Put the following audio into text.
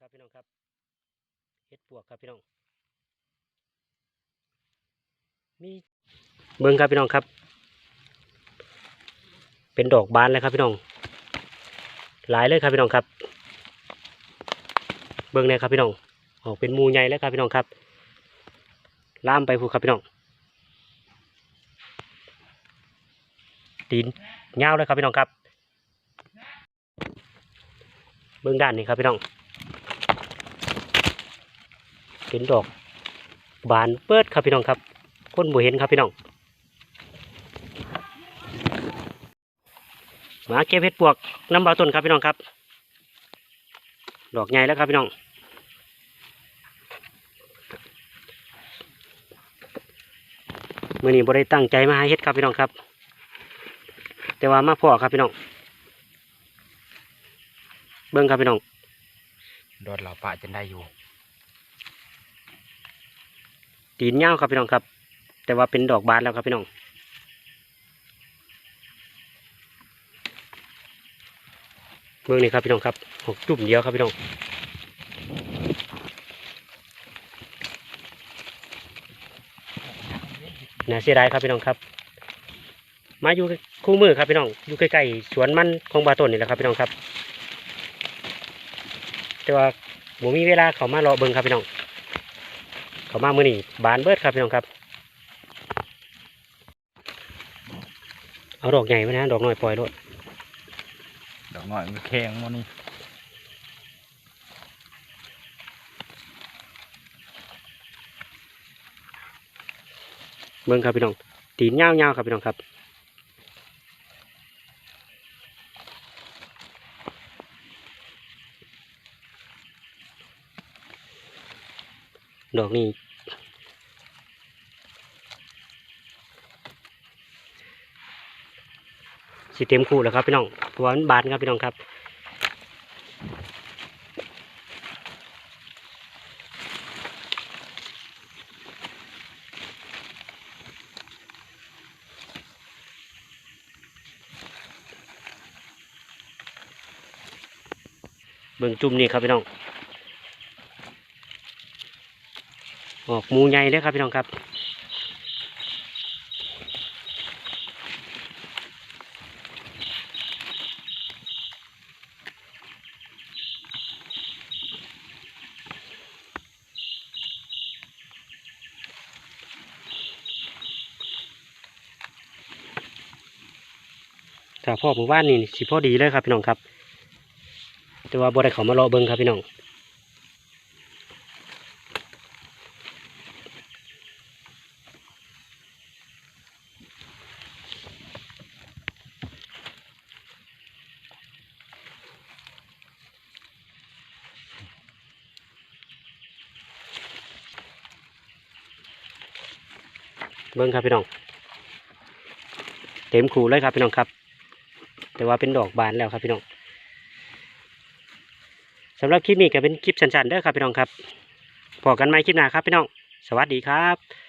ครับพี่น้องครับเฮ็ดปวกครับพี่น้องมีเบิ้งครับพี่น้องครับ เป็นดอกบานเลยครับพี่น้อง หลายเลยครับพี่น้องครับ เบิ้งเลยครับพี่น้องออกเป็นมูใหญ่แล้วครับพี่น้องครับล่ามไปผูกครับพี่น้องตีนยาเลยครับพี่น้องครับ เบื้องด้านนี้ครับพี่น้อง เป็นดอกบานเปิดครับพี่น้องครับคนบ่เห็นครับพี่น้องมาเก็บเห็ดปวกน้ำบาต้นครับพี่น้องครับ ดอกใหญ่แล้วครับพี่น้องมื่อนี้บ่ได้ตั้งใจมาหาเห็ดครับพี่น้องครับ แต่ว่ามาพ่อครับพี่น้องเบิ้งครับพี่น้องโดดเหล่าปะจนได้อยู่ ตีนเง่าครับพี่น้องครับ แต่ว่าเป็นดอกบานแล้วครับพี่น้องเบื้องนี้ครับพี่น้องครับหกจุ่มเดียวครับพี่น้องน่าเสียดายครับพี่น้องครับ มาอยู่คู่มือครับพี่น้อง อยู่ใกล้ๆสวนมันของบาต้นนี่แหละครับพี่น้องครับ แต่ว่าผมมีเวลาเขามารอเบิ่งครับพี่น้อง เขามามือนี่บานเบิดครับพี่น้องครับ เอาดอกใหญ่ไว้นะดอกน้อยปล่อยรถดอกหน่อยมันแข็งมันนี่เบิ่งครับพี่น้องตีนเงาวๆครับพี่น้องครับ ดอกนี้สิเต็มคู่แล้วครับพี่น้องเพราะว่ามันบานครับพี่น้องครับเบิ่งจุ่มนี่ครับพี่น้อง ออกหมูใหญ่เลยครับพี่น้องครับถ้าพ่อหมู่บ้านนี่สิพ่อดีเลยครับพี่น้องครับ แต่ว่าบ่ได้เขามารอเบิ่งครับพี่น้อง เบิ้งครับพี่น้อง เต็มคูเลยครับพี่น้องครับ แต่ว่าเป็นดอกบานแล้วครับพี่น้องสำหรับคลิปนี้ก็เป็นคลิปสั้นๆเด้อครับพี่น้องครับพอกันไหมคลิปหน้าครับพี่น้อง สวัสดีครับ